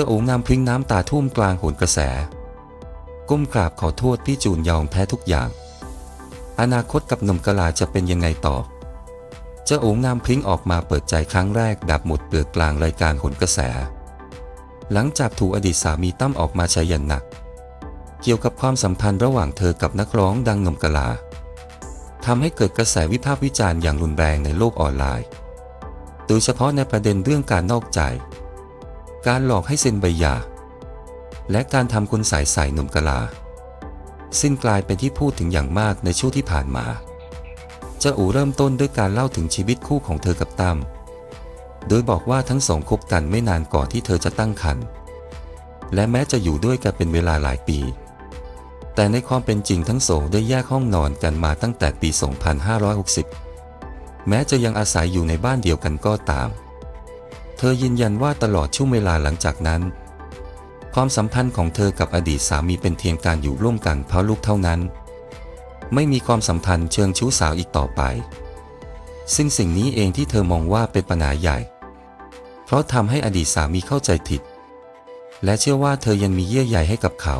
จ้าโองามพริ้งน้ำตาท่วมกลางโหนกระแส ก้มกราบขอโทษพี่จูนยอมแพ้ทุกอย่าง อนาคตกับหนุ่มกะลาจะเป็นยังไงต่อ เจ้าโองามพริ้งออกมาเปิดใจครั้งแรกดับหมดเปลือกกลางรายการโหนกระแส หลังจากถูกอดีตสามีตั้มออกมาใช้ยันหนัก เกี่ยวกับความสัมพันธ์ระหว่างเธอกับนักร้องดังหนุ่มกะลาทำให้เกิดกระแสวิพากษ์วิจารณ์อย่างรุนแรงในโลกออนไลน์ โดยเฉพาะในประเด็นเรื่องการนอกใจ การหลอกให้เซ็นใบหย่า และการทำคุณสายใส่หนุ่มกะลา ซึ่งกลายเป็นที่พูดถึงอย่างมากในช่วงที่ผ่านมาจ้าอูเริ่มต้นด้วยการเล่าถึงชีวิตคู่ของเธอกับตั้ม โดยบอกว่าทั้งสองคบกันไม่นานก่อนที่เธอจะตั้งครรภ์ และแม้จะอยู่ด้วยกันเป็นเวลาหลายปี แต่ในความเป็นจริงทั้งสองได้แยกห้องนอนกันมาตั้งแต่ปี 2560 แม้จะยังอาศัยอยู่ในบ้านเดียวกันก็ตาม เธอยืนยันว่าตลอดช่วงเวลาหลังจากนั้น ความสัมพันธ์ของเธอกับอดีตสามีเป็นเพียงการอยู่ร่วมกันเพราะลูกเท่านั้น ไม่มีความสัมพันธ์เชิงชู้สาวอีกต่อไป ซึ่งสิ่งนี้เองที่เธอมองว่าเป็นปัญหาใหญ่ เพราะทำให้อดีตสามีเข้าใจผิด และเชื่อว่าเธอยังมีเยื่อใยให้กับเขา